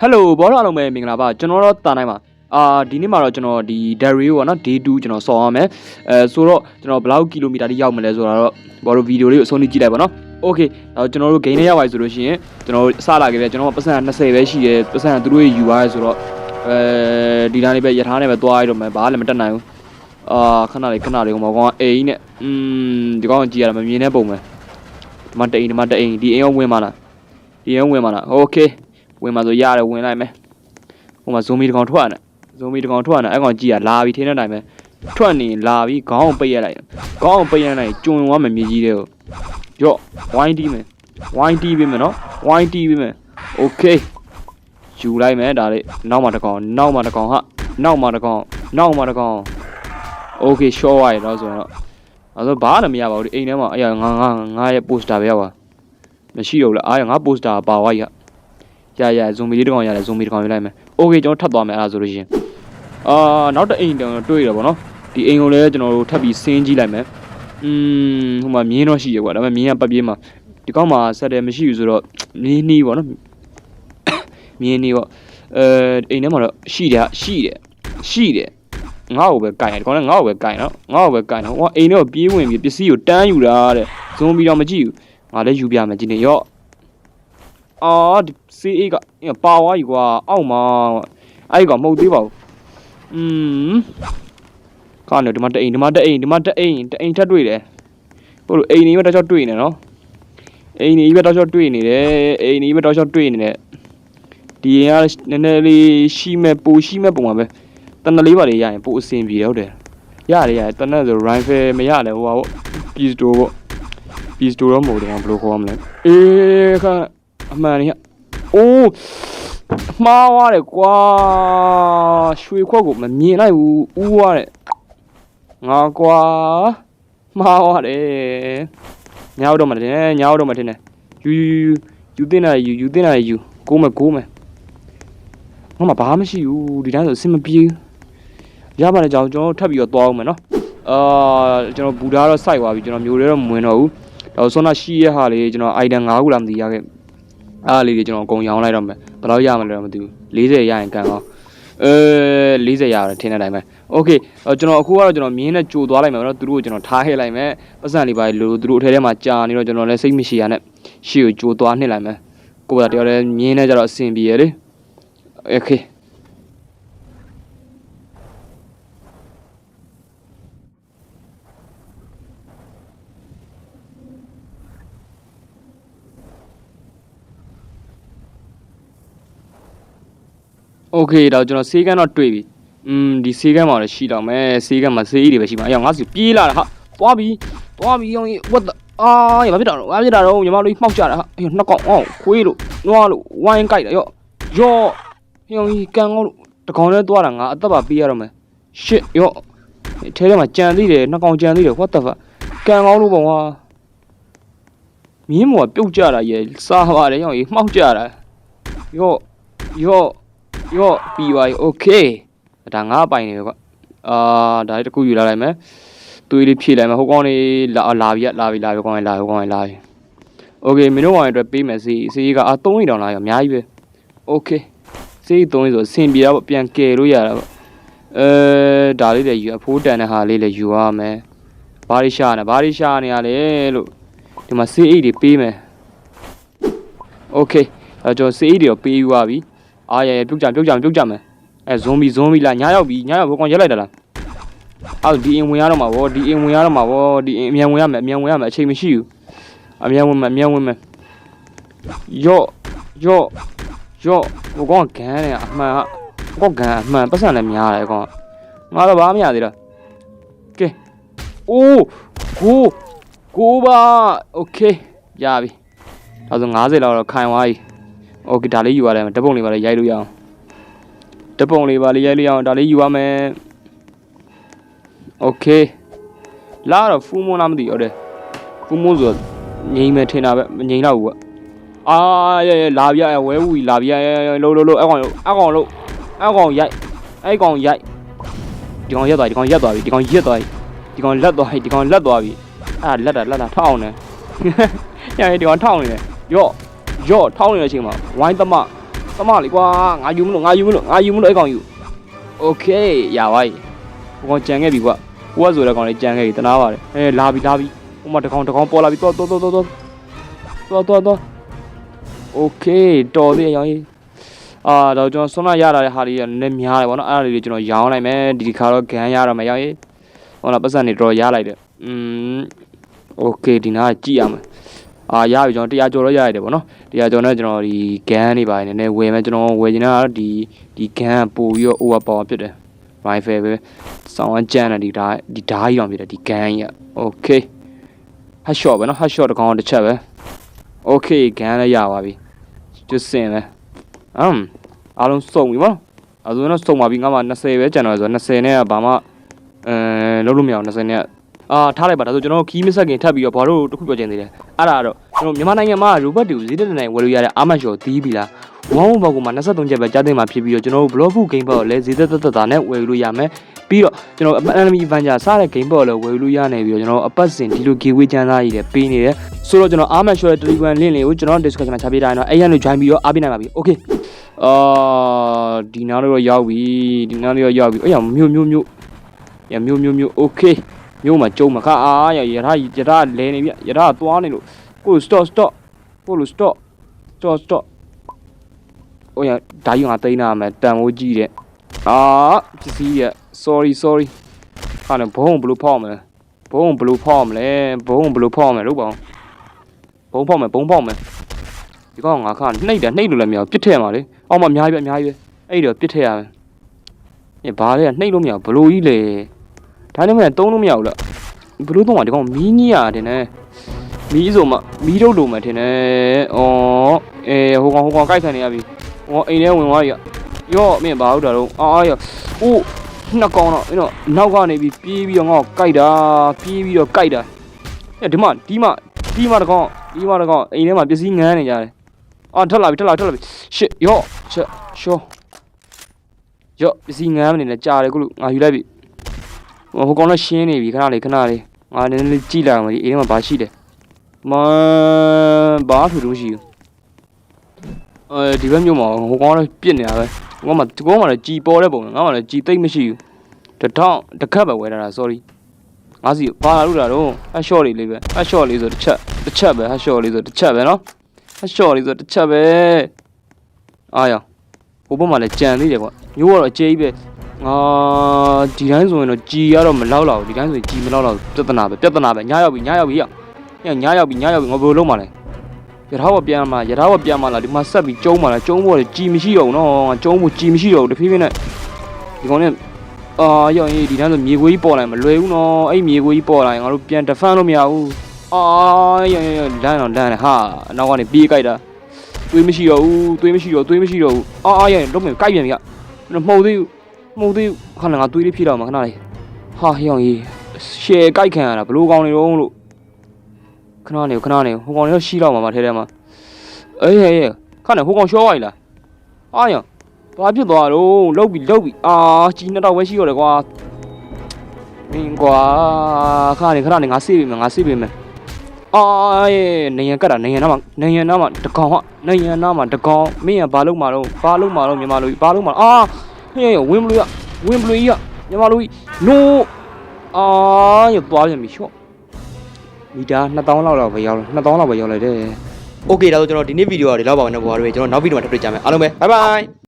ဟယ်လိုဘောတော်အားလုံးပဲမင်္ဂလာပါကျွန်တော်တော့တာနိုင်ပါအာဒီနေ့မှာတော့ကျွန်တော်ဒီ Dairy ကိုပေါ့နော် Day 2ကျွန်တော်ဆော်ရမယ်အဲဆိုတော့ကျွန်တော်ဘယ်လောက်ကီလိုမီတာတိရောက်မလဲဆိုတာတော့ဘောတော်ဗီဒီယိုလေးကိုအဆုံးထိကြည့်လိုက်ပါနော်โอเคအဲကျွန်တော်တို့ gain နဲ့ရောက်ပါပြီဆိုလို့ရှိရင်ကျွန်တော်တို့စလာခဲ့တယ်ကျွန်တော်ပတ်စံ20ပဲရှိတယ်ပတ်စံသူတို့ယူသွားရဲဆိုတော့အဲဒီနားလေးပဲရထားနဲ့ပဲသွားရတော့မယ်ဘာလည်းမတက်နိုင်ဘူးအာခဏလေးခဏလေးဟိုမှာကောင်အိမ်နဲ့อืมဒီကောင်ကြည့်ရတာမမြင်တဲ့ပုံပဲဒီမှာတအိမ်ဒီမှာတအိမ်ဒီအိမ်ရောဝင်ပါလားဒီအိမ်ရောဝင်ပါလားโอเค ဝင်มาဆိုရတယ်ဝင်လိုက်မယ်ဟိုမှာဇိုမီတကောင်ထွက်ရတယ်ဇိုမီတကောင်ထွက်ရတယ်အဲ့ကောင်ကြည့်ရလာပြီထင်းတဲ့တိုင်းပဲထွက်နေလာပြီခေါင်းအောင်ပိတ်ရလိုက်ခေါင်းအောင်ပိတ်ရလိုက်ကျွံသွားမယ်မြေကြီးတဲ့ကိုရော့ဝိုင်းတီးမယ်ဝိုင်းတီးပြီမယ်နော်ဝိုင်းတီးပြီမယ်โอเคယူလိုက်မယ်ဒါလေးနောက်မှတကောင်နောက်မှတကောင်ဟာနောက်မှတကောင်နောက်မှတကောင်โอเคရှော့ရရတော့ဆိုရင်တော့အဲ့တော့ဘာမှမရပါဘူးဒီအိမ်ထဲမှာအဲ့ရငါငါငါရဲ့ပိုစတာပဲရောက်ပါမရှိတော့ဘူးလားအားရငါပိုစတာပါသွားကြီးက ရရဇွန်မီလေးတစ်ကောင်ရတယ်ဇွန်မီတစ်ကောင်ယူလိုက်မယ်โอเคကျွန်တော်ထပ်သွားမယ်အဲ့ဒါဆိုလို့ရှိရင်အာနောက်တစ်အိမ်တောင်တွေ့ရပါတော့ဒီအိမ်ကိုလည်းကျွန်တော်တို့ထပ်ပြီးဆင်းကြည့်လိုက်မယ်อืมဟိုမှာမြင်းတော့ရှိရကွာဒါပေမဲ့မြင်းကပတ်ပြေးမှာဒီကောင်မှာဆက်တယ်မရှိဘူးဆိုတော့မြင်းနှီးပေါ့နော်မြင်းနှီးပေါ့အဲအိမ်ထဲမှာတော့ရှိတယ်ရှိတယ်ရှိတယ်ငါ့ကိုပဲကင်တယ်ဒီကောင်လည်းငါ့ကိုပဲကင်နော်ငါ့ကိုပဲကင်နော်ဟိုအိမ်ထဲကိုပြေးဝင်ပြီးပစ္စည်းကိုတန်းယူတာတဲ့ဇွန်မီတော့မကြည့်ဘူးငါလည်းယူပြမယ်ဒီနေ့ရော့ အာဒီ CA ကအေးပါသွားပြီကွာအောက်မှာအဲ့ဒီကောင်မဟုတ်သေးပါဘူးอืมကားနေဒီမှာတအိမ်ဒီမှာတအိမ်ဒီမှာတအိမ်တအိမ်ထပ်တွေ့တယ်ဟိုလိုအိမ်ကြီးပဲတောက်ချောက်တွေ့နေနော်အိမ်ကြီးပဲတောက်ချောက်တွေ့နေတယ်အိမ်ကြီးပဲတောက်ချောက်တွေ့နေတယ်ဒီရင်ကနည်းနည်းလေးရှိမဲ့ပူရှိမဲ့ပုံမှာပဲတနလေးပါလေရရင်ပူအဆင်ပြေတယ်ဟုတ်တယ်ရတယ်ရတယ်တနက်ဆို rifle မရလဲဟိုပါပေါ့ pistol ပေါ့ pistol တော့မဟုတ်တော့ဘယ်လိုခေါ်ရမလဲအေးခါ အမှန်ကြီးအိုးမှားသွားတယ်ကွာရွှေခွက်ကိုမမြင်လိုက်ဘူးဥသွားတယ်ငါကွာမှားသွားတယ်ညောက်တော့မတင်ညောက်တော့မတင်နဲ့ယူယူယူယူတင်တာယူယူတင်တာယူကိုမကိုမယ်ငါမှဘာမှမရှိဘူးဒီတိုင်းဆိုအဆင်မပြေဘူးရပါတယ်ကြောင်ကျွန်တော်ထပ်ပြီးတော့သွားအောင်မယ်နော်အာကျွန်တော်ဘူဓာတော့စိုက်သွားပြီကျွန်တော်မျိုးတွေတော့မဝင်တော့ဘူးဒါဆိုတော့ရှိရဟာလေးကျွန်တော် item 5ခုလာမသိရခဲ့ အားလေးတွေကျွန်တော်အကုန်ရောင်းလိုက်တော့မယ်ဘယ်လောက်ရမလဲတော့မသိဘူး40ရရင်ကန်အောင်အဲ40ရတယ်ထင်တဲ့အတိုင်းပဲโอเคအော်ကျွန်တော်အခုကတော့ကျွန်တော်မြင်းနဲ့ကြိုသွားလိုက်မယ်နော်သူတို့ကိုကျွန်တော်ထားခဲ့လိုက်မယ်ပတ်စံလေးပါလို့သူတို့အထဲထဲမှာကြာနေတော့ကျွန်တော်လည်းစိတ်မရှိရနဲ့ရှေ့ကိုကြိုသွားနှစ်လိုက်မယ်ကိုယ်ကတယောက်လည်းမြင်းနဲ့ကြတော့အဆင်ပြေရလေโอเค โอเคတော့ကျွန်တော်ဆေးကန်းတော့တွေ့ပြီอืมဒီဆေးကန်းမှာလည်းရှိတော့မယ်ဆေးကန်းမှာဆေးကြီးတွေပဲရှိမှာအဲ့တော့ငါစီပြေးလာတာဟာသွားပြီသွားပြီအောင်ကြီး what the အာရမဖြစ်တာတော့ဘာဖြစ်တာတော့ညီမတို့မှောက်ကြတာဟာအေးနှစ်ကောင်အောင်ခွေးလို့နွားလို့ဝိုင်းကြိုက်တာရော့ရော့ဟိုကြီးကန်ကောလို့တကောင်လဲသွားတာငါအသက်ပါပေးရတော့မယ် shit ရော့ထဲထဲမှာကြံသေးတယ်နှစ်ကောင်ကြံသေးတယ် what the fuck ကန်ကောလို့ပေါ့ကွာမြင်းမော်ပြုတ်ကြတာရဲ့စားပါတယ်ရော့ကြီးမှောက်ကြတာရော့ရော့ ရော့ပြီးပါပြီ okay ဒါငါပိုင်နေပဲကွာအာဒါလေးတစ်ခုယူလာလိုက်မယ်သွေးလေးဖြည့်လိုက်မယ်ဟိုကောင်လေးလာလာပြီလာပြီလာပြီကောင်လေးလာပြီကောင်လေးလာပြီ okay မင်းတို့ကောင်လေးအတွက်ပေးမယ်စီစီကအာ3000တောင်လာရောအများကြီးပဲ okay စီ3000ဆိုအဆင်ပြေတော့ပြန်ကယ်လို့ရတာပေါ့အဲဒါလေးလည်းယူအဖိုးတန်တဲ့ဟာလေးလည်းယူရမယ်ဘာရီရှာနေဘာရီရှာနေရလဲလို့ဒီမှာစီအိတ်တွေပေးမယ် okay အဲကျွန်တော်စီအိတ်တွေတော့ပေးယူပါပြီ အားရရပြုတ်ကြပြုတ်ကြပြုတ်ကြမယ်အဲဇွန်ဘီဇွန်ဘီလာညာရောက်ပြီညာရောက်ဘကောင်ရက်လိုက်တာလားအော်ဒီအင်ဝင်ရတော့မှာဗောဒီအင်ဝင်ရတော့မှာဗောဒီအင်အမြန်ဝင်ရမယ်အမြန်ဝင်ရမယ်အချိန်မရှိဘူးအမြန်ဝင်မယ်အမြန်ဝင်မယ်ယော့ယော့ယော့ဘကောင်ကန်းနေအမှန်ဟာဘကောင်ကန်းအမှန်ပတ်စံလည်းများတယ်ကောင်ငါတော့ဘာမှမရသေးတော့ကဲအိုးကိုကိုပါโอเคရပြီဒါဆို90လောက်တော့ခိုင်သွားပြီ โอเคဒါလေးယူရတယ်ဓပုံလေးပါလေရိုက်လို့ရအောင် ဓပုံလေးပါလေးရိုက်လို့ရအောင်ဒါလေးယူရမယ်โอเคလာတော့ဖူးမွန်းလားမသိဟုတ်တယ်ဖူးမွန်းဆိုငိမ့်မယ်ထင်တာပဲမငိမ့်တော့ဘူးကအာရဲရဲလာပြဝဲဝူလာပြလို့လို့လို့အဲ့ကောင်အဲ့ကောင်လို့အဲ့ကောင်ရိုက်အဲ့ကောင်ရိုက်ဒီကောင်ရက်သွားဒီကောင်ရက်သွားပြီဒီကောင်ရက်သွားပြီဒီကောင်လက်သွားပြီဒီကောင်လက်သွားပြီအဲ့ဒါလက်တာလက်တာထောက်အောင်နေညဒီကောင်ထောက်နေတယ်ယော့ ရော့ထောင်းနေတဲ့အချိန်မှာဝိုင်းသမသမလေကွာငါယူမလို့ငါယူမလို့ငါယူမလို့အဲ့ကောင်ယူโอเคရပါပြီဟိုကောင်ကြံခဲ့ပြီကွာဟိုကဆိုတဲ့ကောင်လေးကြံခဲ့ပြီတနာပါတယ်အဲလာပြီလာပြီဟိုမှာတကောင်တကောင်ပေါ်လာပြီတော့တော့တော့တော့တော့တော့တော့โอเคတော်သေးရောင်ကြီးအာတော့ကျွန်တော်ဆွမ်းလာရတာတဲ့ဟာတွေနည်းများတယ်ဗောနော်အဲ့ဒါတွေကျွန်တော်ရောင်းလိုက်မယ်ဒီဒီခါတော့ဂန်ရတော့မယ်ရောင်ကြီးဟိုတော့ပတ်စံနေတော်ရလိုက်တယ်อืมโอเคဒီနားကြည့်ရမယ် အာရပြီကျွန်တော်100ကျော်တော့ရရတယ်ပေါ့နော်100ကျော်နဲ့ကျွန်တော်ဒီ gun တွေပါနေနေဝယ်မယ်ကျွန်တော်ဝယ်ချင်တာဒီဒီ gun ပို့ပြီးတော့ over power ဖြစ်တယ် rifle ပဲဆောင်းအကြမ်းတယ်ဒီဓာဒီဓာကြီးအောင်ဖြစ်တယ်ဒီ gun ကြီးอ่ะ okay hot shot ပဲနော် hot shot တကောင်တစ်ချက်ပဲ okay gun လည်းရပါပြီကျွတ်စင်ပဲအမ်အားလုံးစုံပြီပေါ့အဲဆိုတော့စုံပါပြီငါမှ20ပဲကျန်တော့ဆိုတော့20နဲ့ကဘာမှအဲလုံးလို့မရအောင်20နဲ့ အာထားလိုက်ပါဒါဆိုကျွန်တော်ခီးမဆက်ခင်ထပ်ပြီးတော့ဘာလို့တစ်ခုပြောချင်သေးတယ်အဲ့ဒါကတော့ကျွန်တော်မြန်မာနိုင်ငံမှာရိုဘတ်တွေကိုဈေးတက်တဲ့ဝယ်လို့ရတဲ့အာမတ်ရှော်သီးပြီလားဝမ်ဝဘောက်ကမှ23ချက်ပဲကြားသိမ်းမှာဖြစ်ပြီးတော့ကျွန်တော်တို့ block book game ဘောက်လည်းဈေးတက်တက်တက်တာနဲ့ဝယ်လို့ရမယ်ပြီးတော့ကျွန်တော် enemy avenger စတဲ့ game ဘောက်လည်းဝယ်လို့ရနေပြီးတော့ကျွန်တော်အပတ်စဉ်ဒီလို giveaway ချမ်းသာကြီးတွေပေးနေတယ်ဆိုတော့ကျွန်တော်အာမတ်ရှော်ရဲ့ Telegram link လေးကိုကျွန်တော် description မှာချပေးထားရင်တော့အဲ့ရန်လို့ join ပြီးတော့အားပေးနိုင်ပါပြီ okay အာဒီနားလေးတော့ရောက်ပြီဒီနားလေးတော့ရောက်ပြီအဲ့ရမျိုးမျိုးမျိုးရမျိုးမျိုးမျိုး okay မျိုးမှာကျုံမှာခါအားရရထားရထားလဲနေပြီရထားသွားနေလို့ကို stop stop ကိုလို့ stop stop stop ဟိုရဓာတ်ယူငါတိန်းနာမယ်တန်မိုးကြီးတဲ့အာပစ္စည်းရ sorry sorry ခါနေဘုံဘလို့ဖောက်မယ်ဘုံဘလို့ဖောက်မလဲဘုံဘလို့ဖောက်မယ်လို့ပေါ့ဘုံဖောက်မယ်ဘုံဖောက်မယ်ဒီကောင်ငါခါနှိပ်တယ်နှိပ်လို့လည်းမရဘူးပြစ်ထည့်မှာလေအောက်မှာအများကြီးပဲအများကြီးပဲအဲ့တော့ပြစ်ထည့်ရမယ်ညဘာလဲနှိပ်လို့မရဘူးဘလို့ကြီးလေ ဒါနဲ့မှတုံးလို့မရဘူးလားဘလို့တော့ဒီကောင်မီးကြီးရတယ်နဲ့မီးဆိုမှမီးတို့လိုမှထင်တယ်ဩအဲဟိုကောင်ဟိုကောင်ကြိုက်ခံနေရပြီဟောအိမ်ထဲဝင်သွားပြီရော့မင်းဘာဟုတ်တာတော့အာအာရအိုးနှစ်ကောင်တော့အဲ့တော့နောက်ကနေပြီးပြေးပြီးတော့ငါ့ကိုကြိုက်တာပြေးပြီးတော့ကြိုက်တာအဲဒီမှာဒီမှာဒီမှာတကောင်ဒီမှာတကောင်အိမ်ထဲမှာပစ္စည်းငန်းနေကြတယ်အာထွက်လာပြီထွက်လာပြီထွက်လာပြီရှစ်ရော့ချက်ရှောရော့ပစ္စည်းငန်းနေတယ်ကြာတယ်ခုလို့ငါယူလိုက်ပြီ ဟိုကောင်တော့ရှင်းနေပြီခဏလေးခဏလေးငါနည်းနည်းလေးကြည့်လိုက်အောင်ဒီအိမ်ထဲမှာဘာရှိတယ်မဘာထူထူရှိဘူးအဲဒီဘက်မြို့မှာဟိုကောင်လည်းပြစ်နေတာပဲဟိုကောင်မှဒီကောင်မှလည်းជីပေါ်တဲ့ပုံငါမှလည်းជីသိမ့်မရှိဘူးတထောင်တစ်ခက်ပဲဝယ်ထားတာ sorry ငါစီဘာလာလို့တာတော့အရှော့လေးလေးပဲအရှော့လေးဆိုတစ်ချက်တစ်ချက်ပဲအရှော့လေးဆိုတစ်ချက်ပဲနော်အရှော့လေးဆိုတစ်ချက်ပဲအားရဟိုဘက်မှာလည်းကြံသေးတယ်ကွာမျိုးကတော့အကျေးကြီးပဲ ငါဒီတိုင်းဆိုရင်တော့ကြည်ရတော့မလောက်လောက်ဒီတိုင်းဆိုရင်ကြည်မလောက်လောက်ပြဿနာပဲပြဿနာပဲညရောက်ပြီညရောက်ပြီရောက်ညညရောက်ပြီညရောက်ပြီငါဘယ်လိုလုပ်မှာလဲရထားဘောပြန်မှာရထားဘောပြန်မှာလားဒီမှာဆက်ပြီးကျုံးမှာလားကျုံးဖို့ကြည်မရှိတော့ဘူးနော်ကျုံးဖို့ကြည်မရှိတော့ဘူးတဖြည်းဖြည်းနဲ့ဒီကောင်နဲ့အာရောက်ရင်ဒီတိုင်းဆိုမြေခွေးကြီးပေါ်လာရင်မလွယ်ဘူးနော်အဲ့မြေခွေးကြီးပေါ်လာရင်ငါတို့ပြန် defend လို့မရဘူးအာရောက်ရောက်လမ်းတော့လမ်းတယ်ဟာနောက်ကနေပြေးကြိုက်တာတွေးမရှိတော့ဘူးတွေးမရှိတော့တွေးမရှိတော့ဘူးအာရောက်ရောက်လုံးမကြိုက်ပြန်ပြီကမဟုတ်သေးဘူး မှုတ်သေးဘူးခဏငါသွေးလေးဖြည့်တော့မှာခဏလေးဟာရောက်ရင်ရှယ်ကြိုက်ခံရတာဘလို့ကောင်းနေတော့လို့ခဏနေခဏနေဟိုကောင်လေးရှိတော့မှာမထဲထဲမှာအေးဟေးဟေးခဏနေဟိုကောင်ရှောသွားပြီလားအာရဘာဖြစ်သွားတော့လုတ်ပြီလုတ်ပြီအာကြီးနှစ်တော့ပဲရှိရတယ်ကွာမင်းကွာခဏနေခဏနေငါစေးပြီမယ်ငါစေးပြီမယ်အာယေနေရန်ကတ်တာနေရန်နားမှာနေရန်နားမှာတကောင်ဟာနေရန်နားမှာတကောင်မင်းကဘာလုပ်မှာတော့ဘာလုပ်မှာတော့မြန်မာလူကြီးဘာလုပ်မှာအာ ဟေးဝင်းဘလူးရဝင်းဘလူးကြီးရမြန်မာလူကြီး no အာရသွားပြန်ပြီရှော့မီတာ2000လောက်လောက်ပဲရောက်လာ2000လောက်ပဲရောက်လိုက်တယ်။ Okay ဒါဆိုကျွန်တော်ဒီနေ့ဗီဒီယိုကဒီလောက်ပါပဲနော်ဘွားတို့ကျွန်တော်နောက်ဗီဒီယိုမှာထပ်တွေ့ကြမယ်အားလုံးပဲ bye bye